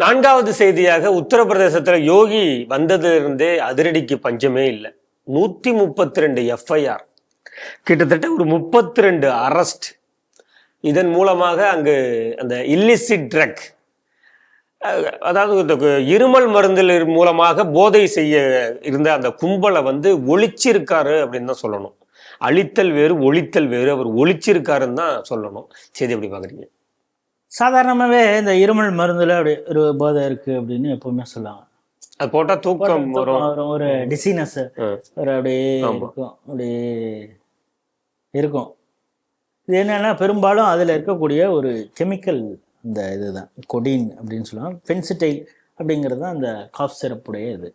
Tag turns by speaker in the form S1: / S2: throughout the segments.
S1: நான்காவது செய்தியாக உத்தரப்பிரதேசத்துல யோகி வந்ததிலிருந்தே அதிரடிக்கு பஞ்சமே இல்லை. நூத்தி முப்பத்தி ரெண்டு எஃப்ஐஆர் கிட்டத்தட்ட ஒரு முப்பத்தி ரெண்டு அரெஸ்ட் இதன் மூலமாக அங்கு அந்த இல்லிசிட் ட்ரக் அதாவது இந்த இருமல் மருந்தில் மூலமாக போதை செய்ய இருந்த அந்த கும்பலை வந்து ஒழிச்சிருக்காரு அப்படின்னு தான் சொல்லணும். அழித்தல் வேறு ஒழித்தல் வேறு அவர் ஒழிச்சிருக்காருன்னு தான் சொல்லணும். செய்தி எப்படி பார்க்குறீங்க?
S2: சாதாரணமாகவே இந்த இருமல் மருந்துல அப்படி ஒரு போதை இருக்கு அப்படின்னு எப்பவுமே சொல்லுவாங்க.
S1: அது போட்டா தூக்கம் வரும்.
S2: ஒரு டிசீனஸ். ஒரு அப்படியே. இருக்கும் அப்படியே இருக்கும். இது என்னன்னா பெரும்பாலும் அதில் இருக்கக்கூடிய ஒரு கெமிக்கல் இந்த இதுதான் கொடின் அப்படின்னு சொல்லுவாங்க. பென்சிடைல் அப்படிங்கிறது தான் அந்த காஃப் சிரப்புடைய இது.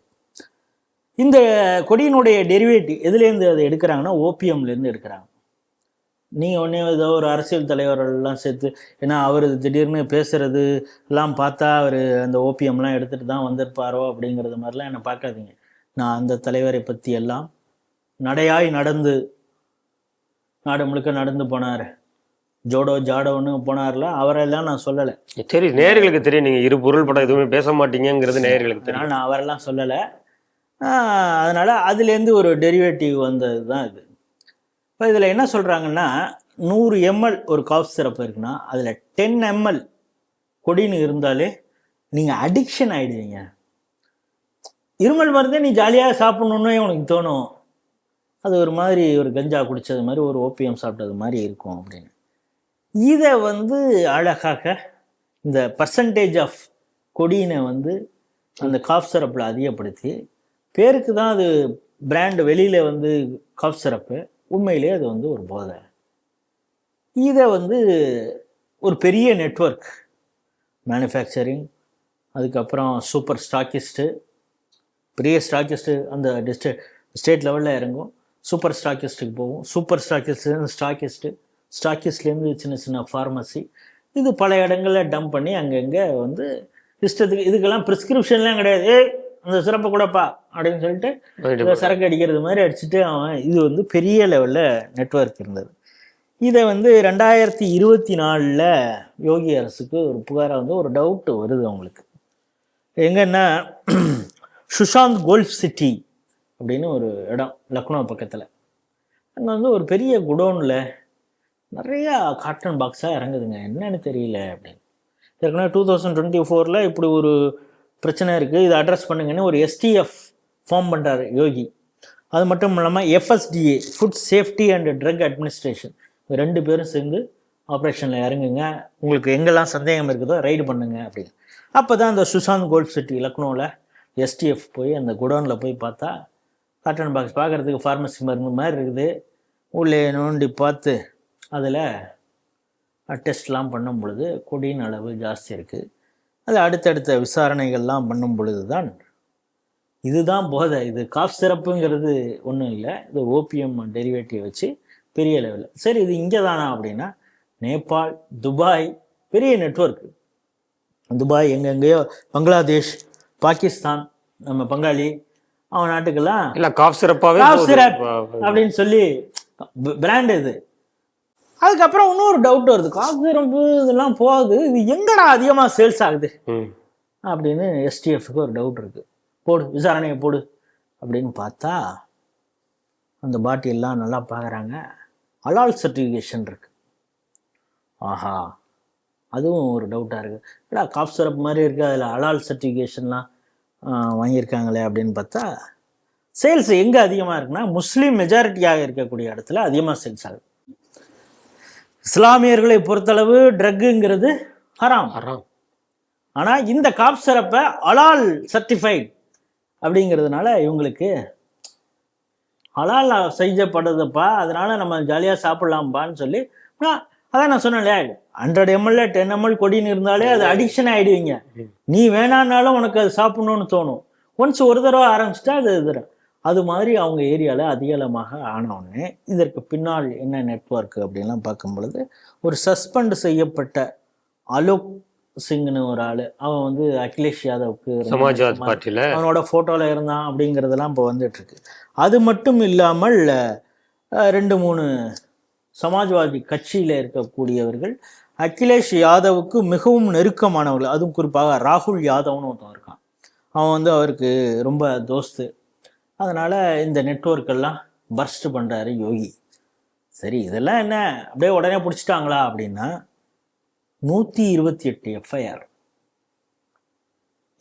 S2: இந்த கொடியினுடைய டெரிவேட்டிவ் எதுலேருந்து அதை எடுக்கிறாங்கன்னா ஓபியம்லேருந்து எடுக்கிறாங்க. நீங்கள் ஒன்றே ஏதோ ஒரு அரசியல் தலைவர்கள்லாம் சேர்த்து ஏன்னா அவர் திடீர்னு பேசுறது எல்லாம் பார்த்தா அவர் அந்த ஓபியம்லாம் எடுத்துகிட்டு தான் வந்திருப்பாரோ அப்படிங்கிறது மாதிரிலாம் என்னை பார்க்காதீங்க. நான் அந்த தலைவரை பற்றி எல்லாம் நடையாய் நடந்து நாடு முழுக்க நடந்து போனார். ஜோடோ ஜாடோன்னு போனார்ல அவரெல்லாம் நான் சொல்லலை.
S1: தெரியும் நேயர்களுக்கு தெரியும். நீங்க இரு பொருள் படம் எதுவுமே பேச மாட்டீங்கிறது நேயர்களுக்கு தெரியும்.
S2: நான் அவரெல்லாம் சொல்லலை. அதனால் அதுலேருந்து ஒரு டெரிவேட்டிவ் வந்தது தான் இது. இப்போ இதில் என்ன சொல்கிறாங்கன்னா நூறு எம்எல் ஒரு காஃப் சிரப் இருக்குன்னா அதில் டென் எம்எல் கொடின்னு இருந்தாலே நீங்கள் அடிக்ஷன் ஆகிடுவீங்க இருமல் மருந்தே நீ ஜாலியாக சாப்பிட்ணுன்னே உனக்கு தோணும். அது ஒரு மாதிரி ஒரு கஞ்சா குடித்தது மாதிரி ஒரு ஓபிஎம் சாப்பிட்டது மாதிரி இருக்கும் அப்படின்னு. இதை வந்து அழகாக இந்த பர்சன்டேஜ் ஆஃப் கொடியினை வந்து அந்த காஃப் சிரப்பில் அதிகப்படுத்தி பேருக்கு தான் அது பிராண்ட் வெளியில் வந்து காஃப் சிரப்பு உண்மையிலே அது வந்து ஒரு போதை. இதை வந்து ஒரு பெரிய நெட்வொர்க் மேனுஃபேக்சரிங் அதுக்கப்புறம் சூப்பர் ஸ்டாக்கிஸ்ட்டு பெரிய ஸ்டாக்கிஸ்ட்டு அந்த டிஸ்ட் ஸ்டேட் லெவலில் இறங்கும். சூப்பர் ஸ்டாக்கிஸ்ட்டுக்கு போகும். சூப்பர் ஸ்டாக்கிஸ்ட்லேருந்து ஸ்டாக்கிஸ்ட்டு ஸ்டாக்கிஸ்ட்லேருந்து சின்ன சின்ன ஃபார்மசி இது பல இடங்களில் டம்ப் பண்ணி அங்கங்கே வந்து இஷ்டத்துக்கு இதுக்கெல்லாம் ப்ரிஸ்கிரிப்ஷன்லாம் கிடையாது. அந்த சிறப்பை கூடப்பா அப்படின்னு சொல்லிட்டு சரக்கு அடிக்கிறது மாதிரி அடிச்சுட்டு அவன் இது வந்து பெரிய லெவலில் நெட்வொர்க் இருந்தது. இதை வந்து ரெண்டாயிரத்தி இருபத்தி நாலில் யோகி அரசுக்கு ஒரு புகாராக வந்து ஒரு டவுட் வருது அவங்களுக்கு. எங்கன்னா சுஷாந்த் கோல்ஃப் சிட்டி அப்படின்னு ஒரு இடம் லக்னோ பக்கத்தில். அங்கே வந்து ஒரு பெரிய குடோனில் நிறையா காட்டன் பாக்ஸாக இறங்குதுங்க. என்னன்னு தெரியல அப்படின்னு. ஏற்கனவே டூ தௌசண்ட் டுவெண்ட்டி ஃபோரில் இப்படி ஒரு பிரச்சனை இருக்குது இதை அட்ரஸ் பண்ணுங்கன்னு ஒரு எஸ்டிஎஃப் ஃபார்ம் பண்ணுறாரு யோகி. அது மட்டும் இல்லாமல் FSDA food safety and drug administration ரெண்டு பேரும் சேர்ந்து ஆப்ரேஷனில் இறங்குங்க. உங்களுக்கு எங்கெல்லாம் சந்தேகம் இருக்குதோ ரைடு பண்ணுங்க அப்படின்னு. அப்போ தான் அந்த சுஷாந்த் கோல்ஃப் சிட்டி லக்னோவில் எஸ்டிஎஃப் போய் அந்த குடோனில் போய் பார்த்தா காட்டன் பாக்ஸ் பார்க்குறதுக்கு ஃபார்மசி மருந்து மாதிரி இருக்குது. உள்ளே நோண்டி பார்த்து அதில் டெஸ்ட்லாம் பண்ணும் பொழுது கொடியின் அளவு ஜாஸ்தி இருக்குது அது அடுத்தடுத்த விசாரணைகள்லாம் பண்ணும் பொழுது தான் இதுதான் போதை. இது காஃப் சிறப்புங்கிறது ஒன்றும் இல்லை. இது ஓபிஎம் டெரிவேட்டிவ் வச்சு பெரிய லெவலில் சரி இது இங்கே தானா அப்படின்னா நேபாள் துபாய் பெரிய நெட்வொர்க் துபாய் எங்கெங்கேயோ பங்களாதேஷ் பாகிஸ்தான் நம்ம பங்காளி அவன் நாட்டுக்கெல்லாம்
S1: இல்ல காஃப் சிறப்பாவே
S2: காஃப்
S1: போகுது.
S2: சிரப்
S1: ப-
S2: அப்படின்னு சொல்லி பிராண்ட் இது. அதுக்கப்புறம் இன்னொரு டவுட் வருது. சிரப்பு இதெல்லாம் போகுது. இது எங்கடா அதிகமாக சேல்ஸ் ஆகுது. அப்படின்னு எஸ்டிஎஃப்க்கு ஒரு டவுட் இருக்கு. போடு விசாரணையை போடு அப்படின்னு பார்த்தா அந்த பாட்டி எல்லாம் நல்லா பார்க்குறாங்க அலால் சர்டிஃபிகேஷன் இருக்கு. ஆஹா. அதுவும் ஒரு டவுட்டாக இருக்குது ஏடா காஃப் சிரப் மாதிரி இருக்குது அதில் அலால் சர்டிஃபிகேஷன்லாம் வாங்கியிருக்காங்களே அப்படின்னு பார்த்தா சேல்ஸ் எங்கே அதிகமாக இருக்குன்னா முஸ்லீம் மெஜாரிட்டியாக இருக்கக்கூடிய இடத்துல அதிகமாக சேல்ஸ் ஆகுது. இஸ்லாமியர்களை பொறுத்தளவு ட்ரக்குங்கிறது ஹராம்.
S1: ஹராம்.
S2: ஆனால் இந்த காப் சிரப்பை அலால் சர்டிஃபைட் அப்படிங்கிறதுனால இவங்களுக்கு அலால் செய்யப்படுதுப்பா அதனால நம்ம ஜாலியாக சாப்பிட்லாம்ப்பான்னு சொல்லி ஆ, அதான் நான் சொன்னேன்ல ஹண்ட்ரட் எம்எல்ல டென் எம்எல் கொடின்னு இருந்தாலே அது அடிக்ஷன் ஆகிடுவீங்க நீ வேணான்னாலும் உனக்கு அது சாப்பிடணும்னு தோணும். ஒன்ஸ் ஒரு தடவை ஆரம்பிச்சிட்டா அது இது அது மாதிரி அவங்க ஏரியாவில் அதிகலமாக ஆனவுடனே இதற்கு பின்னால் என்ன நெட்வொர்க் அப்படின்லாம் பார்க்கும் பொழுது ஒரு சஸ்பெண்ட் செய்யப்பட்ட அலோக் சிங்னு ஒரு ஆள் அவன் வந்து அகிலேஷ் யாதவுக்கு
S1: சமாஜ்வாத் பார்ட்டில.
S2: அவனோட ஃபோட்டோவில் இருந்தான் அப்படிங்கிறதெல்லாம் இப்போ வந்துட்டு இருக்கு அது மட்டும் இல்லாமல் ரெண்டு மூணு சமாஜ்வாதி கட்சியில் இருக்கக்கூடியவர்கள் அகிலேஷ் யாதவுக்கு மிகவும் நெருக்கமானவர்கள். அதுவும் குறிப்பாக ராகுல் யாதவ்னு ஒருத்தன் இருக்கான். அவன் வந்து அவருக்கு ரொம்ப தோஸ்து. அதனால் இந்த நெட்வொர்க் எல்லாம் பர்ஸ்ட் பண்ணுறாரு யோகி. சரி இதெல்லாம் என்ன? அப்படியே உடனே பிடிச்சிட்டாங்களா அப்படின்னா நூற்றி இருபத்தி எட்டு எஃப்ஐஆர்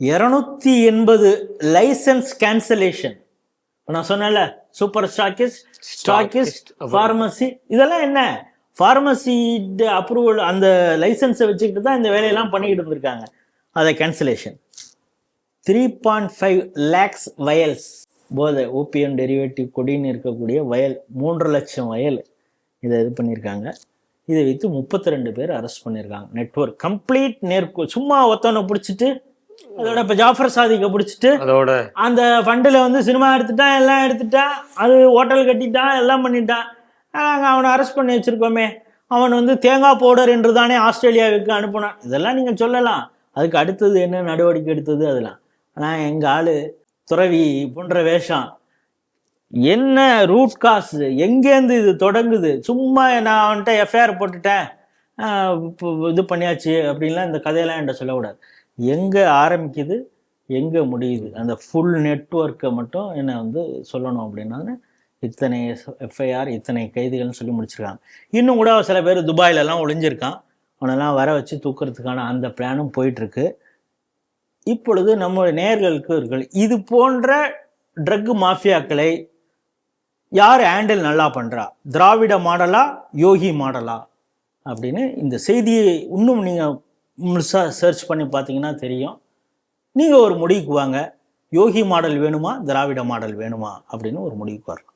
S2: இரநூத்தி எண்பது லைசன்ஸ் கேன்சலேஷன் நான் சொன்னேன்ல சூப்பர் ஸ்டாக்கிஸ்ட் ஸ்டாக்கிஸ்ட் ஃபார்மசி இதெல்லாம் என்ன? ஃபார்மசி அப்ரூவல் அந்த லைசன்ஸை வச்சுக்கிட்டு தான் இந்த வேலையெல்லாம் பண்ணிக்கிட்டு இருந்திருக்காங்க. அதை cancellation three point five lakhs vials போதை ஓபிஎம் டெரிவேட்டிவ் கொடின்னு இருக்கக்கூடிய வயல் மூன்று லட்சம் வயல் இதை இது பண்ணியிருக்காங்க. இதை வைத்து முப்பத்தி ரெண்டு பேர் அரெஸ்ட் பண்ணியிருக்காங்க. நெட்வொர்க் கம்ப்ளீட் நேர்கோ சும்மா ஒத்தவனை பிடிச்சிட்டு அதோட இப்போ ஜாஃபர் சாதிக்கை பிடிச்சிட்டு
S1: அதோட.
S2: அந்த ஃபண்டில் வந்து சினிமா எடுத்துட்டான் எல்லாம் எடுத்துட்டான் அது ஹோட்டல் கட்டிட்டான் எல்லாம் பண்ணிட்டான் நாங்கள் அவனை அரெஸ்ட் பண்ணி வச்சிருக்கோமே. அவன் வந்து தேங்காய் பவுடர் என்று தானே ஆஸ்திரேலியாவுக்கு அனுப்புனான். இதெல்லாம் நீங்கள் சொல்லலாம். அதுக்கு அடுத்தது என்ன நடவடிக்கை எடுத்தது அதெல்லாம். ஆனால் எங்கள் ஆள் துறவி போன்ற வேஷம். என்ன ரூட் காஸ் எங்கேருந்து இது தொடங்குது? சும்மா நான் அவன்கிட்ட எஃப்ஐஆர் போட்டுட்டேன். இப்போ இது பண்ணியாச்சு அப்படின்லாம் இந்த கதையெல்லாம் என்கிட்ட சொல்லக்கூடாது. எங்கே ஆரம்பிக்குது? எங்கே முடியுது? அந்த ஃபுல் நெட்வொர்க்கை மட்டும் என்ன வந்து சொல்லணும் அப்படின்னா இத்தனை எஃப்ஐஆர் இத்தனை கைதுகள்னு சொல்லி முடிச்சிருக்காங்க. இன்னும் கூட சில பேர் துபாயிலெல்லாம் ஒளிஞ்சிருக்கான். அவனெல்லாம் வர வச்சு தூக்குறதுக்கான அந்த பிளானும் போயிட்டுருக்கு. இப்பொழுது நம்ம நேர்களுக்கு இருக்கு இது போன்ற ட்ரக் மாஃபியாக்களை யார் ஹேண்டில் நல்லா பண்ணுறா திராவிட மாடலா யோகி மாடலா? அப்படின்னு இந்த செய்தியை இன்னும் நீங்கள் முழுசாக சர்ச் பண்ணி பார்த்தீங்கன்னா தெரியும். நீங்கள் ஒரு முடிவுக்கு வாங்க யோகி மாடல் வேணுமா திராவிட மாடல் வேணுமா அப்படின்னு ஒரு முடிவுக்கு வரலாம்.